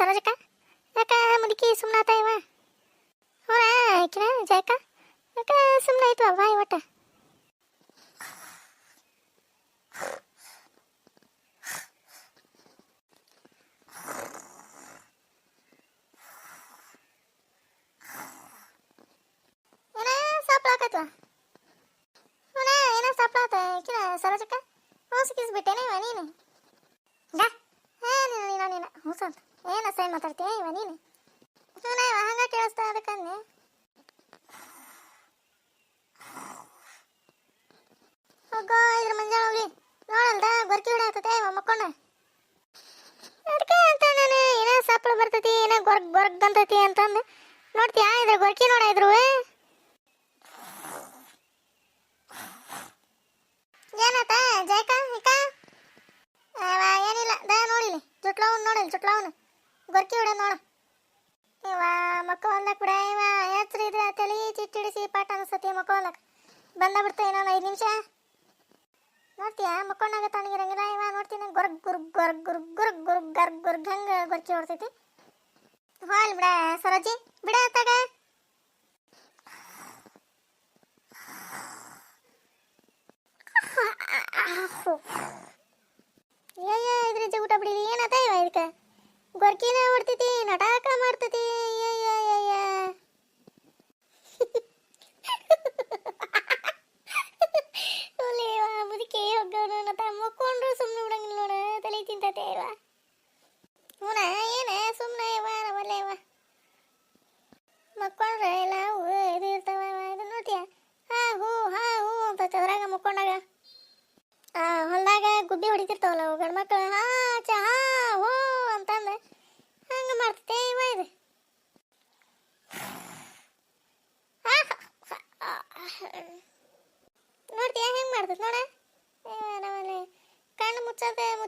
ಸರೋಜಕ್ಕ ಯಾಕ ಮುದುಕಿ ಸುಮ್ಮನಾತ ಇವ ಹ್ಞೂ ಆಯ್ಕಿನ ಜಯಕ್ಕ ಯಾಕ ಸುಮ್ಮನೆ ಆಯ್ತು ಬಾಯ್ ಒಟ್ಟ ಏನ ಸಾಪ್ಲಾಕತ್ವ ಹ್ಞೂ ಏನ ಸಾಪ್ಲಾತ ಆಯ್ಕಿನ ಸರೋಜಕ್ಕ ಹೋಸ್ ಕಿಸ್ ಬಿಟ್ಟೇನೆ ಇವ ನೀನು ಗಾ ಏನು ನೀನು ನೀನು ಹ್ಞೂ ಸಂತ ಏನು ಅಸಹ್ಯ ಮಾತಾಡ್ತೀಯ ಇವ ನೀನು? ಸುಮ್ಮನೆ ಇವ ಹಂಗೆ ಕೇಳಿಸ್ತಾ ಅದಕ್ಕಂದೆ ಹೋಗೋ ಇದ್ರ ಮಂಜಾಳ ಹೋಗ್ಲಿ ನೋಡಲ್ದ, ಗೊರ್ಕಿ ಬಿಡಾತತೆ ಇವ ಮಕ್ಕೊಂಡ. ಅದಕ್ಕೆ ಅಂತ ನಾನು, ಏನೋ ಸಪ್ಪಳ ಬರ್ತತಿ, ಏನೋ ಗೊರ್ಗ್ ಗೊರ್ಗ್ ಅಂತೈತಿ ಅಂತಂದು. ನೋಡ್ತೀಯಾ, ಇದ್ರ ಗೊರ್ಕಿ ನೋಡ ಇದ್ರು ಏನತ್ತ ಜಯಕ, ಇಕ? ಏನಿಲ್ಲ, ದ ನೋಡಿಲಿ ಜುಟ್ಲವನ್ ನೋಡಿಲಿ ಜುಟ್ಲವನ್ ಗೊರ್ಕಿ ಬಿಡ ನೋಡ. ಇವ ಮಕ್ಕ ಒಂದಕ್ ಬಿಡ, ಇವ ಹೆಸ್ರು ಇದ್ರೆ ತಲೆ ಚಿಟ್ಟಿಡಿಸಿ ಪಾಠ ಅನಿಸ್ತತಿ ಮಕ್ಕ ಒಂದಕ್ ಬಂದ ಬಿಡ್ತ ಐದು ನಿಮಿಷ. ನೋಡ್ತೀಯಾ ಮಕ್ಕೊಂಡಾಗ ತಣ್ಣಗಿರಂಗಿಲ್ಲ ಇವ ನೋಡ್ತೀನಿ, ಗೊರ್ಗ್, ಗುರ್ಗ್ ಗೊರ್ಗ್, ಗುರ್ಗ್ ಗುರ್ಗ್ ಗುರ್ಗ್, ಗರ್ಗ್, ಗುರ್ಗ್ ಹಂಗ ಗೊರ್ಕಿ ಹೊಡ್ತೈತಿ. ಹಾಲ್ ಬಿಡ, ಸರೋಜಿ. ಬಿಡ ತಗ. ಏಯ ಇದ್ರ ಊಟ ಬಿಡಿ ಏನತ ಇವ ಇದಕ್ಕೆ ಗೊರ್ಕಿನ ಹೊಡ್ತೈತಿ ನಟಾಕ ಮಾಡ್ತೈತಿ ಏಯ ಒಲೆವ ಮುದುಕಿ ಹೋಗೋಣ ನತ ಮಕ್ಕೊಂಡ್ರು ಸುಮ್ಮನೆ ಬಿಡಂಗಿಲ್ಲ ನೋಡ ತಲೆ ತಿಂತತೆ ಇವ ಹೂನ ಏನ ಸುಮ್ಮನೆ ಇವ ಒಲೆ ಇವ ಮಕ್ಕೊಂಡ್ರೆ ಎಲ್ಲ ಹೂ ಇದು ಇರ್ತಾವ ಇದು ನೋಡ್ತೀಯ ಹಾ ಹೂ ಹಾ ಹೂ ಅಂತ ಚದ್ರಾಗ ಮಕ್ಕೊಂಡಾಗ ಆ ಹೊಲ್ದಾಗ ಗುಬ್ಬಿ ಹೊಡಿತಿರ್ತಾವಲ್ಲ ಅವು ಗಂಡು ಮಕ್ಕಳು ಹಾ ಚ ಹಾ ಹೂ ಅಂತಂದು ಹಂಗೆ ಮಾಡ್ತೈತೆ ಇವ ಇದು ನೋಡ್ತೀಯ ಹೆಂಗೆ ಮಾಡ್ತೈತೆ ನೋಡ ನಮ್ಮಲ್ಲಿ ಕಣ್ಣು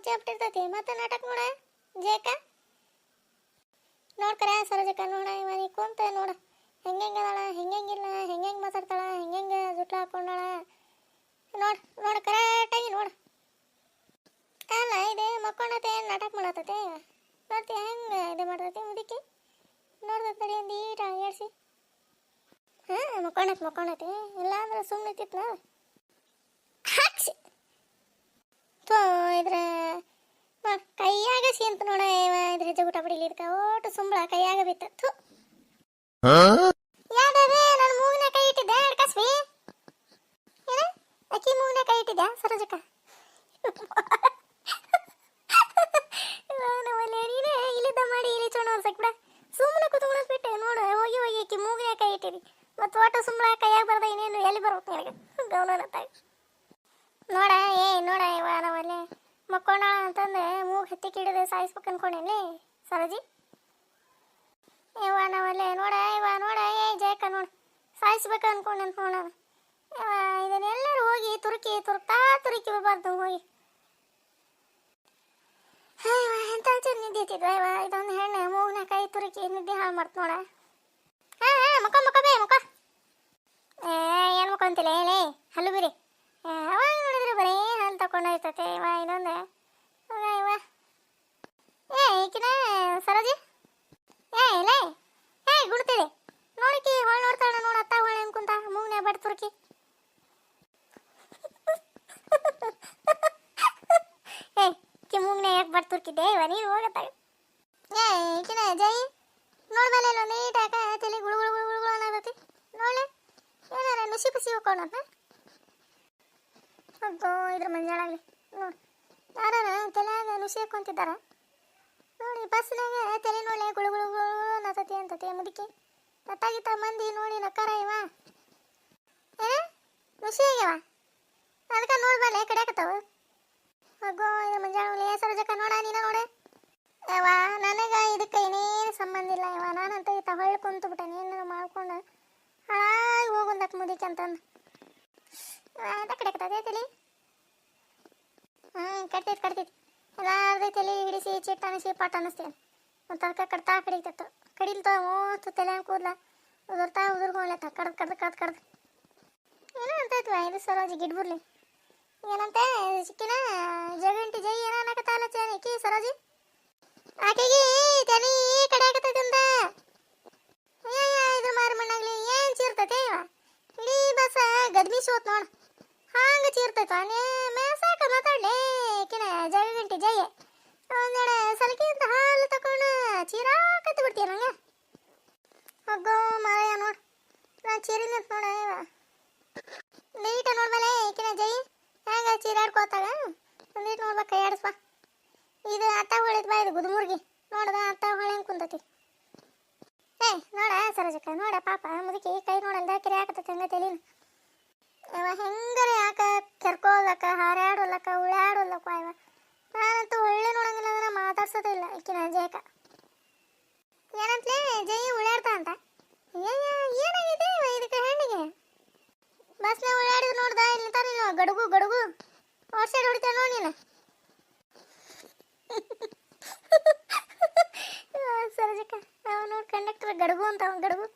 ಮುಚ್ಚತೆ ಮುಚ್ಚಾಬಿಟ್ಟಿರ್ತೈತಿ ಮತ್ತೆ ನಾಟಕ ನೋಡ ಜೇಕ ನೋಡ್ಕರ, ಸರೋಜಕ್ಕ, ನೋಡ ಮನೆ ಕುಂತ ನೋಡ. ಹೆಂಗೆಂಗ ಅದಾಳ ಹೆಂಗೆಂಗಿಲ್ಲ ಹೆಂಗೆಂಗೆ ಮಾತಾಡ್ತಾಳ, ಹೆಂಗೆಂಗೆ ಜುಟ್ಲ ಹಾಕೊಂಡಾಳ. ನೋಡ್, ನೋಡ ಕರೆಕ್ಟಾಗಿ ನೋಡ. ಅಲ್ಲ, ಇದೆ, ಮಕ್ಕೊಂಡತೆ, ಏನು ನಾಟಕ ಮಾಡತತೆ ನೋಡ್ತಿ, ಹೆಂಗೆ ಇದು ಮಾಡ್ತೈತಿ ಮುದುಕಿ? ನೋಡ್ದ ತಡಿ ಒಂದು ಈಟ ಹೇಳ್ಸಿ ಹಾಂ, ಮಕ್ಕೊಂಡೈತಿ ಮಕ್ಕೊಂಡೈತಿ. ಇಲ್ಲ ಅಂದ್ರೆ ಸುಮ್ಮನೆ ತಿತ್ತು ತೋ ಇದ್ರ ಕೈಯಾಗ ಸೀಂತ ನೋಡ ಇದ್ರ ಹೆಜ್ಜೆ ಊಟ ಬಿಡಿಲಿ ಇದಕ್ಕ ಓಟು ಸುಂಬಳ ಕೈಯಾಗ ಬಿತ್ತು. ಥು. ನನ್ನ ನಾನು ಮೂಗಿನ ಕೈ ಇಟ್ಟಿದ್ದೆ ಕಸ್ಬಿ ಏನ? ಅಕ್ಕಿ ಮೂಗಿನ ಕೈ ಇಟ್ಟಿದ್ದೆ ಸರೋಜಕ್ಕ. ಇಲ್ಲಿದ್ದ ಮಾಡಿ ಇಲ್ಲಿ ಚೋಣ ಬಿಡ. ಸುಮ್ಮನೆ ಕುತ್ಕೊಂಡು ಬಿಟ್ಟೆ ನೋಡು ಹೋಗಿ ಹೋಗಿ ಅಕ್ಕಿ ಮೂಗಿನ ಕೈ ಇಟ್ಟಿರಿ ಮತ್ತು ಒಟ್ಟು ಸುಂಬಳ ಕೈಯಾಗ ಬರ್ದ ಇನ್ನೇನು ಎಲ್ಲಿ ಬರ್ಬೇಕು ನಿನಗೆ? ಗೌನ ನೋಡ ಏ ನೋಡ ಇವ ನಾವಲ್ಲಿ ಮಕ್ಕೋಣ ಅಂತಂದ್ರೆ ಮೂಗ್ ಹತ್ತಿ ಕಿಡದೆ ಸಾಯಿಸ್ಬೇಕು ಅನ್ಕೊಂಡೇನಿ ಸರಜಿ? ಇವ ನಾವಲ್ಲೇ ನೋಡ ಇವ ನೋಡ, ಏ ಜಯಕ ನೋಡ. ಸಾಯಿಸ್ಬೇಕು ಅನ್ಕೊಂಡೆ ಅಂತ ನೋಡ ಇದನ್ನೆಲ್ಲರೂ ಹೋಗಿ ತುರುಕಿ, ತುರುಕ್ತಾ ತುರುಕಿ ಬಾರ್ದು ಹೋಗಿ. ಎಂತ ಚಂದ ನಿದ್ದೆ ಐತಿದ್ವ ಇವ ಇದೊಂದು ಹೆಣ್ಣು, ಮೂಗ್ನ ಕೈ ತುರುಕಿ ನಿದ್ದೆ ಹಾಳು ಮಾಡ್ತು ನೋಡ. ಹಾ ಹಾ ಮಕ್ಕ ಮಕ್ಕ ಬೇ ಮಕ್ಕ ಏನು ಮಕ್ಕೊಂತಿಲ್ಲ, ಹೇಳಿ, ಹಲ್ಲು ಬರೀ. ಹಾಲು ತಗೊಂಡೋಯ್ತತೆ ಇವ ಇನ್ನೊಂದು. ಇವ. ಏ, ಈಕಿನ ಸರೋಜಿ? ಏ ಲೇ ಏ ಗುಡ್ತಿದೆ ನೋಡಿಕಿ ಹೊಳ್ ನೋಡ್ತಾಳ ನೋಡ ಅತ್ತ ಹೊಳೆ ಅನ್ಕುಂತ ಮೂಗ್ನೆ ಬಡ್ ತುರ್ಕಿ. ಏ ಕಿ ಮೂಗ್ನೆ ಯಾಕೆ ಬಡ್ ತುರ್ಕಿದ್ದೆ? ಇವ ನೀನು ಹೋಗತ್ತಾಗ. ಏ, ಈಕಿನ ಜೈ. ನೋಡ್ಮೇಲೆ ಒಂದು ನೀಟಾಕ ತಲೆ ಗುಳು ಗುಳು ಗುಳು ಗುಳು ಅನ್ನೋದತಿ ನೋಡ್ಲೆ. ಏನಾರ ನುಸಿ ಪುಸಿ ಹೋಗೋಣ ಅಬ್ಬೋ, ಇದ್ರ ಮಂಜಾಳಾಗ್ಲಿ ನೋಡಿ ಯಾರ ತಲೆಯಾಗ ನುಸಿ ಹಾಕೊಂತಿದ್ದಾರ ನೋಡಿ ಬಸ್ನಾಗ ತಲೆ ನೋಳೆ ಗುಳು ಗುಳು ಗುಳು ನತತಿ ಅಂತತಿ ಮುದುಕಿ. ನತ್ತಾಗಿತ್ತ ಮಂದಿ ನೋಡಿ ನಕ್ಕಾರ ಇವ. ಏ ನುಸಿ ಆಗ್ಯವ ಅದಕ್ಕೆ ನೋಡ್ಬಲ್ಲ ಕಡೆಕತ್ತಾವ ಅಗ್ಗೋ ಇದ್ರ ಮಂಜಾಳಾಗ್ಲಿ ಜಕ ನೋಡ, ನೀನ ನೋಡೆ. ಯವ್ವ, ನನಗೆ ಇದಕ್ಕೆ ಏನೇನು ಸಂಬಂಧ ಇಲ್ಲ ಯವ ನಾನಂತ ಈತ ಹೊಳ್ಳಿ ಕುಂತು ಬಿಟ್ಟೆ ಏನಾರ ಮಾಡ್ಕೊಂಡು ಹಾಳಾಗಿ ಹೋಗುಂದಕ್ಕೆ ಮುದಿಕೆ ಅಂತಂದು ಅಂತ ಕಡೆಕತ್ತದೆ ತಲೆ ಹ್ಞೂ ಕಟ್ತೈತಿ ಕಟ್ತೈತಿ ಎಲ್ಲಾರ್ದು ತಲೆ ಹಿಡಿಸಿ ಚಿಟ್ಟ ಅನಿಸಿ ಪಾಟ್ ಅನ್ನಿಸ್ತೇನೆ. ಅದಕ್ಕೆ ಕಡ್ತಾ ಕಡಿತತ್ತು. ಕಡಿಲ್ತ ಮೂವತ್ತು ತಲೆ ಕೂದಲ. ಉದುರ್ತಾ ಉದುರ್ಕೊಂಡ್ಲತ್ತ ಕಡ್ದು ಕಡ್ದು ಕಡ್ದು ಕಡ್ದು. ಏನೋ ಅಂತೈತ್ವ ಇದು ಸರೋಜಿ ಗಿಡ್ಬುರ್ಲಿ ಏನಂತೆ ಚಿಕ್ಕಿನ ಜಗಂಟಿ ಜೈ ಏನೋ ಅನ್ನಕತ್ತಾಲ ಚೇನಿಕಿ ಸರೋಜಿ ಆಕೆಗೆ ತಲೆ ಕಡೆ ಆಗತ್ತೈತಂದ ಅಯ್ಯಯ್ಯ ಇದು ಮಾರು ಮಣ್ಣಾಗ್ಲಿ ಏನ್ ಚೀರ್ತೈತೆ ಇವ ಇಡೀ ಬಸ್ ಗದ್ಮಿ ಸೋತ್ ನೋಡ್ ಹಾಂಗ ಚೀರ್ತೈತ ಮೇಸಾಕ ಮಾತಾಡ್ಲಿ ಕಿನ ಜಗಂಟಿ ಜೈ ಒಂದೆರಡು ಸಲಕಿ ಅಂತ ಹಾಲು ತಕೊಂಡು ನಂಗೆ ಹೋಗೋ ಮಾರಯ್ಯ ನೋಡ್. ನಾ ಚೀರಿನ ನೋಡ ನೀಟ ನೋಡ್ಮೇಲೆ ಈಕಿನ ಜೈ. ಹೆಂಗ ಚೀರಾಡ್ಕೋತಾಳ? ಒಂದೀಟ್ ನೋಡ್ಬೇಕು ಕೈ ಆಡಿಸ್ಬಾ. ಇದು ಅತ್ತ ಹೊಳಿದ್ ಬಾ ಇದು ಗುದುಮುರ್ಗಿ. ನೋಡದ ಅತ್ತ ಹೊಳೆ ಹೆಂಗ್ ಕುಂತತಿ. ಏ, ನೋಡ ಸರೋಜಕ್ಕ, ನೋಡ ಪಾಪ, ಮುದುಕಿ ಕೈ ನೋಡಲ್ದ ಕಿರಿ ಹಾಕತ್ತ ಹಂಗ ತಲೀನ. ಅವ ಹೆಂಗರ ಯಾಕ ಕೆರ್ಕೋಲಕ್ಕ, ಹಾರಾಡೋಲಕ್ಕ ಉಳಾಡೋಲಕ್ಕ ಇವ. ನಾನಂತೂ ಒಳ್ಳೆ ನೋಡಂಗಿಲ್ಲ ಅಂದ್ರೆ ಮಾತಾಡ್ಸೋದಿಲ್ಲ ಈಕಿನ ಜಯಕ ಏನಂತ್ಲೇ ಜೈ ಉಳಾಡ್ತಾ ಅಂತ? ಏನಾಗಿದೆ ಇದಕ್ಕೆ ಹೆಣ್ಣಿಗೆ? ಬಸ್ನ ಓಡಾಡಿದ್ ನೋಡ್ದ? ಇಲ್ಲಿ ಗಡಗು ಗಡುಗು ಗಡುಗು. ಔಟ್ ಸೈಡ್ ಹೊಡಿತಾನೆ ನೋಡಿ ನೀನು. ಸರಜಕ್ಕ, ಅವ ನೋಡಿ ಕಂಡಕ್ಟರ್ ಗಡುಗು ಅಂತ ಅವ್ನು ಗಡುಗು.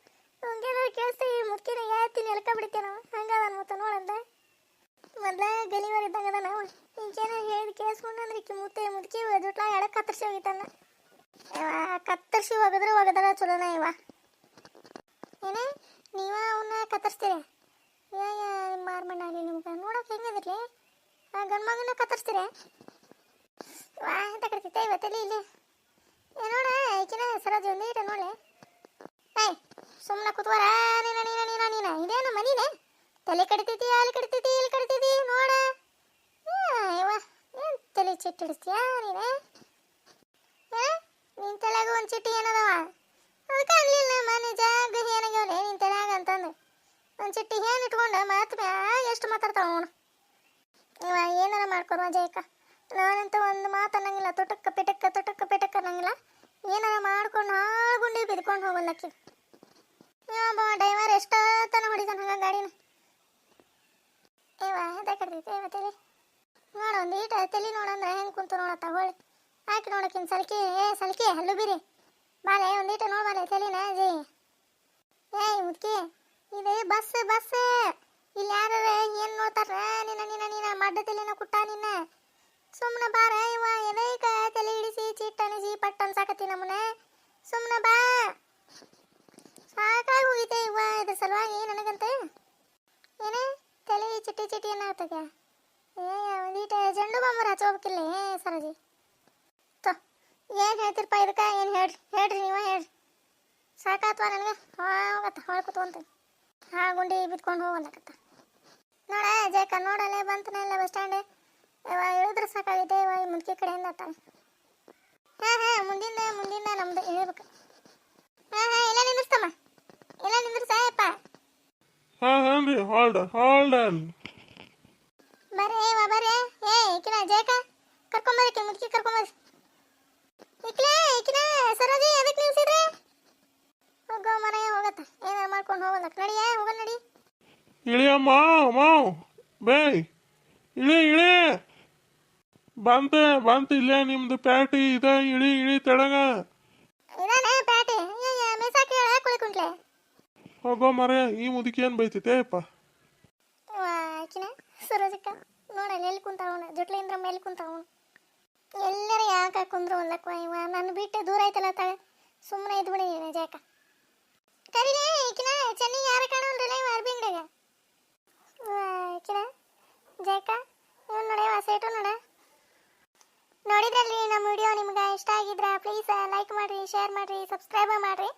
ಹಂಗೇನಾದ್ರು ಕೇಳಿಸ್ತಾ ಈ ಮುದ್ಕಿನ ಯಾತೀನಿ ಎಲ್ಕ ಬಿಡ್ತೇನೆ ನಾವು ಹಂಗದ ಮತ್ತ ನೋಡಂದ ಮೊದ್ಲ ಗಲಿವರ್ ಇದ್ದಂಗದ ನಾವು ಈಗೇನ ಹೇಳಿ ಕೇಳಿಸ್ಕೊಂಡ್ರೆ ಕಿ ಮುತ್ತೆ, ಮುದುಕಿ ಜುಟ್ಲ ಎಡಕ್ ಕತ್ತರ್ಸಿ ಹೋಗಿತಾನ ಇವ ಕತ್ತರ್ಸಿ ಒಗದ್ರೆ ಒಗದ್ರ ಚಲೋನ ಇವ. ಏನೇ ನೀವ ಅವನ್ನ ಕತ್ತರಿಸ್ತೀರಿ? ಮಾರ್ಮಣ್ಣ ಆಗಲಿ ನಿಮ್ಗೆ ನೋಡೋಕೆ ಹೆಂಗದಿರ್ಲಿ ಆ ಗಂಡು ಮಗನ ಕತ್ತರಿಸ್ತೀರಿ? ವಾ ಅಂತ ಕಡ್ತೈತೆ ಇವತ್ತಲ್ಲಿ ಇಲ್ಲಿ ನೋಡ, ಈಕಿನ ಸರೋಜಿ ಒಂದು ಈಟ ನೋಡ್ಲಿ. ಏಯ್ ಸುಮ್ಮನೆ ಕುತ್ವಾರ? ನೀನ ನೀನ ನೀನ ನೀನ. ಇದೇನು ಮನಿನೇ. ತಲೆ ಕಡಿತೈತಿ ಅಲ್ಲಿ ಕಡಿತೈತಿ ಇಲ್ಲಿ ಕಡಿತೈತಿ ನೋಡ. ಯವಾ ಏನು ತಲೆ ಚಿಟ್ಟಿಡಿಸ್ತೀಯಾ ನೀನೇ? ಏ ನಿನ್ ತಲೆಗೂ ಒಂದು ಚಿಟ್ಟಿ ಏನದವ? ಅದಕ್ಕೆ ಅನ್ಲಿಲ್ಲ ಮನೆ ಜಾಗ ಏನಾಗ್ಯಾವಲೆ ನಿನ್ ತಲೆಯಾಗ ಅಂತಂದು. ಒಂದು ಚಿಟ್ಟಿ ಏನ್ ಇಟ್ಕೊಂಡು ಮಾತ್ ಮ್ಯಾಗ ಎಷ್ಟು ಮಾತಾಡ್ತಾವ ಅವನು ಇವ ಏನಾರ ಮಾಡ್ಕೊಡುವ ಜಯಕ ನಾನಂತ ಒಂದು ಮಾತು ಅನ್ನಂಗಿಲ್ಲ. ತೊಟಕ್ಕ ಪಿಟಕ್ಕ ತೊಟಕ್ಕ ಪಿಟಕ್ಕ ಅನ್ನಂಗಿಲ್ಲ. ಏನಾರ ಮಾಡ್ಕೊಂಡು ಹಾಳ್ಗುಂಡಿ ಬಿದ್ಕೊಂಡು ಹೋಗಲ್ಲಕ್ಕಿ. ಇವ ಡ್ರೈವರ್ ಎಷ್ಟೊತ್ತನ ಹೊಡಿತಾನ ಹಂಗ ಗಾಡಿನ. ಇವ ಅದ ಕಡ್ದೈತೆ ಇವ ತಲೆ? ನೋಡ ಒಂದು ಈಟ ತಲೆ ನೋಡಂದ್ರೆ ಹೆಂಗೆ ಕುಂತು ನೋಡತ್ತ ಹೋಳಿ. ಹಾಕಿ ನೋಡಕ್ಕಿನ್ ಸಲ್ಕಿ. ಏ, ಸಲ್ಕಿ ಹಲ್ಲು ಬಿರಿ. ಬಾಲೆ ಒಂದೀಟ ನೋಡ್ಬಾಲೆ ತಲೆನ. ಜಿ. ಏಯ್ ಮುದ್ಕಿ. ಇದು ಬಸ್ ಬಸ್. ಇಲ್ಲಿ ಯಾರ ಏನ್ ನೋಡ್ತಾರ ನಿನ್ನ ನಿನ್ನ ನಿನ್ನ ಮಡ್ಡ ತಲೆನ ಕುಟ್ಟ ನಿನ್ನ. ಸುಮ್ಮನೆ ಬಾರ ಇವ ಕಾಯ ತಲೆ ಹಿಡಿಸಿ ಚಿಟ್ಟನಿಸಿ ಪಟ್ಟ ಅನ್ಸಾಕತ್ತಿ ನಮ್ಮನೆ. ಸುಮ್ಮನೆ ಬಾ. ಸಾಕಾಗಿ ಹೋಗಿದೆ ಇವ, ಇದ್ರ ಸಲುವಾಗಿ ನನಗಂತ. ಏನೇ, ತಲೆ ಚಿಟ್ಟಿ ಚಿಟ್ಟಿ ಏನಾಗ್ತದೆ ಏ ಒಂದೀಟ ಜಂಡು ಬಾಂಬರ್ ಹಚ್ಚೋಬೇಕಿಲ್ಲ ಏ, ಸರಜಿ. ಏನು ಹೇಳ್ತಿರಪ್ಪ ಇದಕ್ಕೆ? ಏನು ಹೇಳ್ರಿ ಹೇಳ್ರಿ ನೀವ ಹೇಳ್ರಿ ಸಾಕಾತ್ವ ನನಗೆ? ಹೋಗತ್ತ ಹೊಳ್ ಕೂತ್ಕೊಂತ ಹಾ ಗುಂಡಿ ಬಿತ್ಕೊಂಡು ಹೋಗಲ್ಲಕತ್ತ ನೋಡ ಜಯಕ ನೋಡಲ್ಲೇ ಬಂತನಲ್ಲ ಬಸ್ ಸ್ಟ್ಯಾಂಡ್. ಇವ ಇಳಿದ್ರೆ ಸಾಕಾಗೈತೆ ಇವ ಮುದುಕಿ ಕಡೆಯಿಂದ ಅತ್ತಾನೆ ಹಾ ಹಾ ಮುಂದಿಂದ ಮುಂದಿಂದ ನಮ್ದು ಹೇಳ್ಬೇಕು ಹಾ ಹಾ ಇಲ್ಲ ನಿಂದ್ರಸ್ತಮ್ಮ? ಇಲ್ಲ ನಿಂದ್ರ ಹಾ ಹಾನ್ರಿ ಹಾಲ್ಡ್ ಹಾಲ್ಡ್ ಆನ್ ಬರ್ರಿ ಇವ ಬರ್ರಿ. ಏ ಈಕಿನ ಜಯಕ ಕರ್ಕೊಂಬರಕ್ಕೆ ಮುದುಕಿ ಕರ್ಕೊಂಬರ್ರಿ ಈಕಿನ ಈಕಿನ ಸರೋಜಿ ಅದಕ್ಕೆ ನಿಲ್ಸಿದ್ರೆ? ಹೋಗೋ ಮರ ಹೋಗತ್ತ. ಏನ ಮಾಡ್ಕೊಂಡು ಹೋಗಲ್ಲ. ನಡಿಯೇ ಹೋಗಲ್ಲ ನಡಿ. ಇಳಿಯಮ್ಮ ಮಾವ್ ಬೇ ಇಳಿ ಇಳಿ. ಬಂತೆ ಬಂತ ಇಲ್ಲೇ ನಿಮ್ದು ಪ್ಯಾಟಿ ಇದ. ಇಳಿ ಇಳಿ ತಡಗ ಇದಾನೆ ಪ್ಯಾಟಿ? ಮೆಸಾಕಿ ಕುಳಿ ಕುಳಿಕುಂಟ್ಲೆ ಹೋಗೋ ಮರೆ ಈ ಮುದುಕಿ ಏನ್ ಬೈತೈತೆ ಅಪ್ಪ ಆಕಿನ ಸರೋಜಕ್ಕ. ನೋಡಲ್ಲ ಎಲ್ಲಿ ಕುಂತಾವಣ ಜೊಟ್ಲಿಂದ್ರ ಮೇಲೆ ಕುಂತಾವನು? ಎಲ್ಲರ ಯಾಕೆ ಕುಂದ್ರು ಅಲ್ಲಕ್ಕ ಇವ ನನ್ನ ಬಿಟ್ಟು ದೂರ ಐತಲ್ಲ ತಾಳೆ. ಸುಮ್ಮನೆ ಇದ್ದು ಬಿಡಿ ನೀನು, ಜಾಕ. ಕರೀಲೆ ಈಕಿನ ಚೆನ್ನಿ, ಯಾರ ಕಾಣೋಲ್ರಲ್ಲ ಇವ ಅರ್ಬಿ ಅಂಗಡಿಯಾಗ ಈಕಿನ ಜಾಕ, ಇವನ್ ನೋಡ, ಇವ ಸೇಟು ನೋಡ. ನೋಡಿದ್ರಲ್ಲಿ ನಮ್ಮ ವಿಡಿಯೋ ನಿಮ್ಗೆ ಇಷ್ಟ ಆಗಿದ್ರೆ ಪ್ಲೀಸ್ ಲೈಕ್ ಮಾಡಿರಿ ಶೇರ್ ಮಾಡಿರಿ ಸಬ್ಸ್ಕ್ರೈಬ್ ಮಾಡಿರಿ.